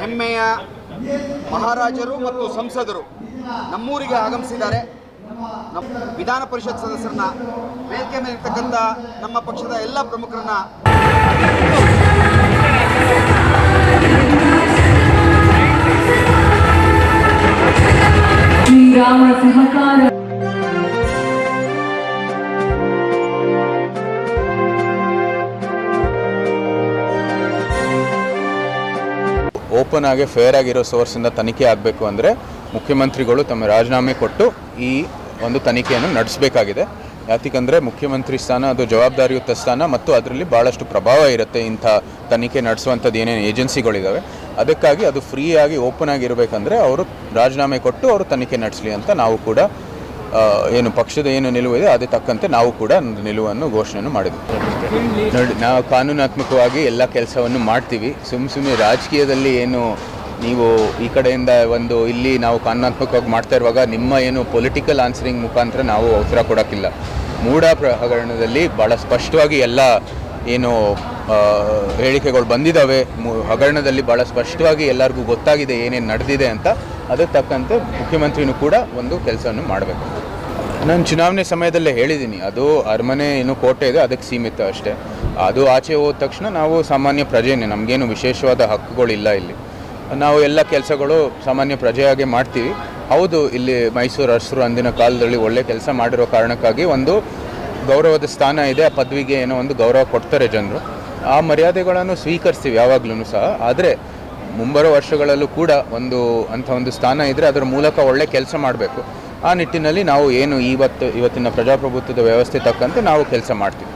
ಹೆಮ್ಮೆಯ ಮಹಾರಾಜರು ಮತ್ತು ಸಂಸದರು ನಮ್ಮೂರಿಗೆ ಆಗಮಿಸಿದ್ದಾರೆ. ನಮ್ಮ ವಿಧಾನ ಪರಿಷತ್ ಸದಸ್ಯರನ್ನ ವೇದಿಕೆ ಮೇಲೆ ಇರ್ತಕ್ಕಂಥ ನಮ್ಮ ಪಕ್ಷದ ಎಲ್ಲ ಪ್ರಮುಖರನ್ನ ಶ್ರೀರಾಮ ಸಹಕಾರ ಓಪನ್ ಆಗಿ ಫೇರ್ ಆಗಿರೋ ಸೋರ್ಸಿಂದ ತನಿಖೆ ಆಗಬೇಕು ಅಂದರೆ ಮುಖ್ಯಮಂತ್ರಿಗಳು ತಮ್ಮ ರಾಜೀನಾಮೆ ಕೊಟ್ಟು ಈ ಒಂದು ತನಿಖೆಯನ್ನು ನಡೆಸಬೇಕಾಗಿದೆ. ಯಾತಿಕಂದರೆ ಮುಖ್ಯಮಂತ್ರಿ ಸ್ಥಾನ, ಅದು ಜವಾಬ್ದಾರಿಯುತ ಸ್ಥಾನ ಮತ್ತು ಅದರಲ್ಲಿ ಭಾಳಷ್ಟು ಪ್ರಭಾವ ಇರುತ್ತೆ ಇಂಥ ತನಿಖೆ ನಡೆಸುವಂಥದ್ದು ಏನೇನು ಏಜೆನ್ಸಿಗಳಿದ್ದಾವೆ ಅದಕ್ಕಾಗಿ ಅದು ಫ್ರೀಯಾಗಿ ಓಪನ್ ಆಗಿರಬೇಕಂದ್ರೆ ಅವರು ರಾಜೀನಾಮೆ ಕೊಟ್ಟು ಅವರು ತನಿಖೆ ನಡೆಸಲಿ ಅಂತ ನಾವು ಕೂಡ ಏನು ಪಕ್ಷದ ಏನು ನಿಲುವು ಇದೆ, ಅದೇ ತಕ್ಕಂತೆ ನಾವು ಕೂಡ ನಿಲುವನ್ನು, ಘೋಷಣೆಯನ್ನು ಮಾಡಿದ್ವಿ. ನೋಡಿ, ನಾವು ಕಾನೂನಾತ್ಮಕವಾಗಿ ಎಲ್ಲ ಕೆಲಸವನ್ನು ಮಾಡ್ತೀವಿ. ಸುಮ್ಮ ಸುಮ್ಮನೆ ರಾಜಕೀಯದಲ್ಲಿ ಏನು ನೀವು ಈ ಕಡೆಯಿಂದ ಒಂದು ಇಲ್ಲಿ ನಾವು ಕಾನೂನಾತ್ಮಕವಾಗಿ ಮಾಡ್ತಾ ಇರುವಾಗ ನಿಮ್ಮ ಏನು ಪೊಲಿಟಿಕಲ್ ಆನ್ಸರಿಂಗ್ ಮುಖಾಂತರ ನಾವು ಉತ್ತರ ಕೊಡೋಕ್ಕಿಲ್ಲ. ಮೂಢ ಪ್ರ- ಹಗರಣದಲ್ಲಿ ಭಾಳ ಸ್ಪಷ್ಟವಾಗಿ ಎಲ್ಲ ಏನು ಹೇಳಿಕೆಗಳು ಬಂದಿದ್ದಾವೆ. ಹಗರಣದಲ್ಲಿ ಭಾಳ ಸ್ಪಷ್ಟವಾಗಿ ಎಲ್ಲರಿಗೂ ಗೊತ್ತಾಗಿದೆ ಏನೇನು ನಡೆದಿದೆ ಅಂತ. ಅದಕ್ಕೆ ತಕ್ಕಂತೆ ಮುಖ್ಯಮಂತ್ರಿನೂ ಕೂಡ ಒಂದು ಕೆಲಸವನ್ನು ಮಾಡಬೇಕು. ನಾನು ಚುನಾವಣೆ ಸಮಯದಲ್ಲೇ ಹೇಳಿದ್ದೀನಿ, ಅದು ಅರಮನೆ ಏನು ಕೋಟೆ ಇದೆ, ಅದಕ್ಕೆ ಸೀಮಿತ ಅಷ್ಟೇ. ಅದು ಆಚೆ ಹೋದ ತಕ್ಷಣ ನಾವು ಸಾಮಾನ್ಯ ಪ್ರಜೆನೇ, ನಮಗೇನು ವಿಶೇಷವಾದ ಹಕ್ಕುಗಳಿಲ್ಲ ಇಲ್ಲಿ. ನಾವು ಎಲ್ಲ ಕೆಲಸಗಳು ಸಾಮಾನ್ಯ ಪ್ರಜೆಯಾಗೆ ಮಾಡ್ತೀವಿ. ಹೌದು, ಇಲ್ಲಿ ಮೈಸೂರು ಅರಸರು ಅಂದಿನ ಕಾಲದಲ್ಲಿ ಒಳ್ಳೆ ಕೆಲಸ ಮಾಡಿರೋ ಕಾರಣಕ್ಕಾಗಿ ಒಂದು ಗೌರವದ ಸ್ಥಾನ ಇದೆ, ಆ ಪದವಿಗೆ ಏನೋ ಒಂದು ಗೌರವ ಕೊಡ್ತಾರೆ ಜನರು. ಆ ಮರ್ಯಾದೆಗಳನ್ನು ಸ್ವೀಕರಿಸ್ತೀವಿ ಯಾವಾಗಲೂ ಸಹ. ಆದರೆ ಮುಂಬರೋ ವರ್ಷಗಳಲ್ಲೂ ಕೂಡ ಒಂದು ಅಂಥ ಒಂದು ಸ್ಥಾನ ಇದ್ದರೆ ಅದರ ಮೂಲಕ ಒಳ್ಳೆ ಕೆಲಸ ಮಾಡಬೇಕು. ಆ ನಿಟ್ಟಿನಲ್ಲಿ ನಾವು ಏನು ಇವತ್ತು, ಇವತ್ತಿನ ಪ್ರಜಾಪ್ರಭುತ್ವದ ವ್ಯವಸ್ಥೆ ತಕ್ಕಂತೆ ನಾವು ಕೆಲಸ ಮಾಡ್ತೀವಿ.